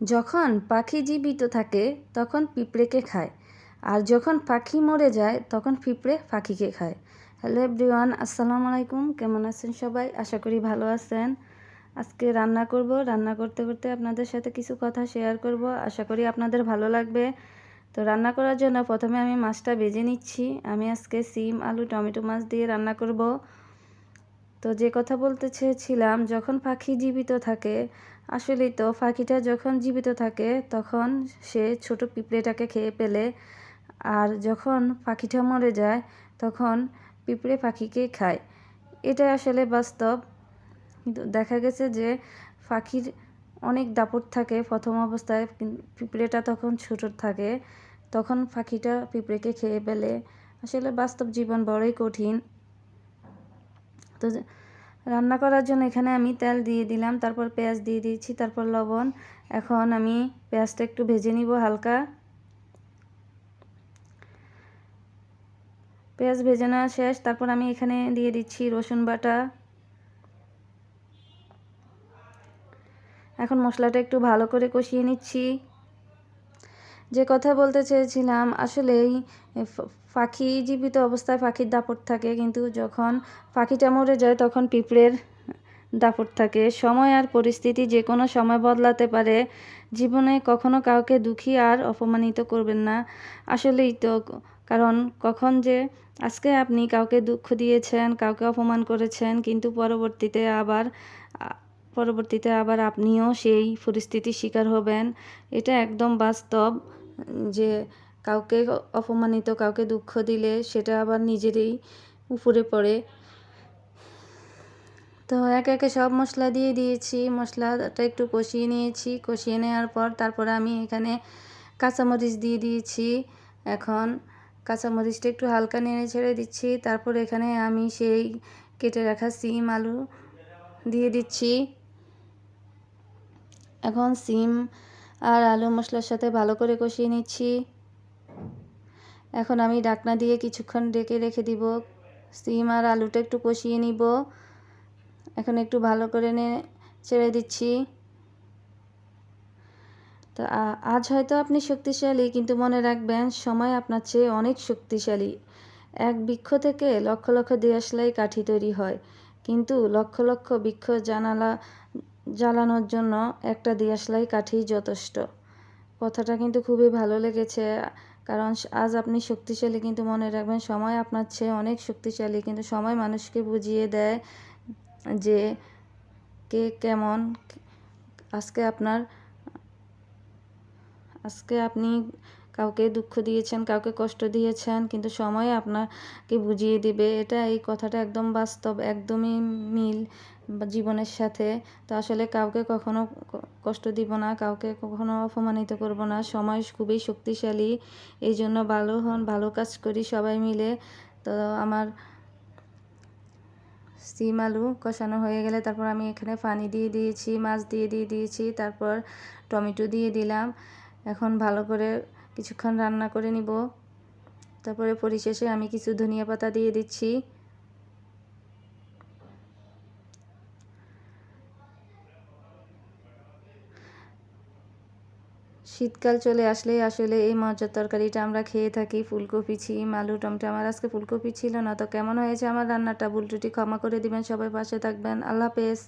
যখন পাখি জীবিত থাকে, তখন পিঁপড়েকে খায়। আর যখন পাখি মরে যায়, তখন পিঁপড়ে পাখিকে খায়। হ্যালো এভরিওয়ান, আসসালামু আলাইকুম। কেমন আছেন সবাই? আশা করি ভালো আছেন। আজকে রান্না করব। রান্না করতে করতে আপনাদের সাথে কিছু কথা শেয়ার করব। আশা করি আপনাদের ভালো লাগবে। তো রান্না করার জন্য প্রথমে আমি মাছটা ভেজে নিচ্ছি। আমি আজকে সিম, আলু, টমেটো মাছ দিয়ে রান্না করব। তো যে কথা বলতে চেয়েছিলাম, যখন পাখি জীবিত থাকে আসলেই তো পাখিটা যখন জীবিত থাকে, তখন সে ছোট পিঁপড়েটাকে খেয়ে ফেলে। আর যখন পাখিটা মরে যায়, তখন পিঁপড়ে পাখিকে খায়। এটা আসলে বাস্তব। কিন্তু দেখা গেছে যে পাখির অনেক দাপট থাকে প্রথম অবস্থায়। পিঁপড়েটা তখন ছোট থাকে, তখন পাখিটা পিঁপড়েকে খেয়ে ফেলে। আসলে বাস্তব জীবন বড়ই কঠিন। তো রান্না করার জন্য এখানে আমি তেল দিয়ে দিলাম, তারপর পেঁয়াজ দিয়ে দিয়েছি, তারপর লবণ। এখন আমি পেঁয়াজটা একটু ভেজে নিব হালকা। পেঁয়াজ ভেজে নেওয়া শেষ, তারপর আমি এখানে দিয়ে দিচ্ছি রসুন বাটা। এখন মশলাটা একটু ভালো করে কষিয়ে নিচ্ছি। যে কথা বলতে চেয়েছিলাম, আসলেই পাখি জীবিত অবস্থায় পাখির দাপট থাকে, কিন্তু যখন পাখিটা মরে যায়, তখন পিঁপড়ের দাপট থাকে। সময় আর পরিস্থিতি যে কোনো সময় বদলাতে পারে। জীবনে কখনো কাউকে দুঃখী আর অপমানিত করবেন না। আসলেই তো, কারণ কখন যে আজকে আপনি কাউকে দুঃখ দিয়েছেন, কাউকে অপমান করেছেন, কিন্তু পরবর্তীতে আবার পরবর্তীতে আবার আপনিও সেই পরিস্থিতির শিকার হবেন। এটা একদম বাস্তব, যে কাউকে অপমানিত, কাউকে দুঃখ দিলে সেটা আবার নিজেরই উপরে পড়ে। তো একে একে সব মশলা দিয়ে দিয়েছি, মশলাটা একটু কষিয়ে নিয়েছি। কষিয়ে নেওয়ার পর তারপরে আমি এখানে কাঁচামরিচ দিয়ে দিয়েছি। এখন কাঁচামরিচটা একটু হালকা নেড়ে ছেড়ে দিচ্ছি। তারপর এখানে আমি সেই কেটে রাখা সিম, আলু দিয়ে দিচ্ছি। এখন সিম আর আলু মশলার সাথে ভালো করে কষিয়ে নিচ্ছি। এখন আমি ডাকনা দিয়ে কিছুক্ষণ ডেকে রেখে দিব। সিম আর আলুটা একটু কষিয়ে নিব। এখন একটু ভালো করে নে, ছেড়ে দিচ্ছি। তো আজ হয়তো আপনি শক্তিশালী, কিন্তু মনে রাখবেন, সময় আপনার চেয়ে অনেক শক্তিশালী। এক বৃক্ষ থেকে লক্ষ লক্ষ দেয়াশলাই কাঠি তৈরি হয়। কিন্তু লক্ষ লক্ষ বৃক্ষ জানালা জ্বালানোর জন্য একটা দিয়াশলাই কাঠি যথেষ্ট। কথাটা কিন্তু খুবই ভালো লেগেছে, কারণ আজ আপনি শক্তিশালী কিন্তু মনে রাখবেন, সময় আপনার চেয়ে অনেক শক্তিশালী। কিন্তু সময় মানুষকে বুঝিয়ে দেয় যে কে কেমন, আজকে আপনার, আজকে আপনি কাউকে দুঃখ দিয়েছেন, কাউকে কষ্ট দিয়েছেন, কিন্তু সময় আপনাকে বুঝিয়ে দিবে। এটা এই কথাটা একদম বাস্তব, একদমই মিল জীবনের সাথে। তো আসলে কাউকে কখনো কষ্ট দিব না, কাউকে কখনো অপমানিত করব না। সময় খুবই শক্তিশালী, এই জন্য ভালো হন, ভালো কাজ করি সবাই মিলে। তো আমার সিম আলু কষানো হয়ে গেলে তারপর আমি এখানে পানি দিয়ে দিয়েছি, মাছ দিয়ে দিয়ে দিয়েছি, তারপর টমেটো দিয়ে দিলাম। এখন ভালো করে কিছুক্ষণ রান্না করে নিব। তারপরে পরিশেষে আমি কিছু ধনিয়া পাতা দিয়ে দিচ্ছি। শীতকাল চলে আসলেই আসলে এই মজার তরকারিটা আমরা খেয়ে থাকি। ফুলকপি, ছিম, আলু, টমেটো। আমার আজকে ফুলকপি ছিল না, তো কেমন হয়েছে আমার রান্নাটা? ভুল ক্ষমা করে দিবেন, সবাই পাশে থাকবেন। আল্লাহ হাফেজ।